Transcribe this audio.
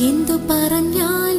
എന്തു പറഞ്ഞാൽ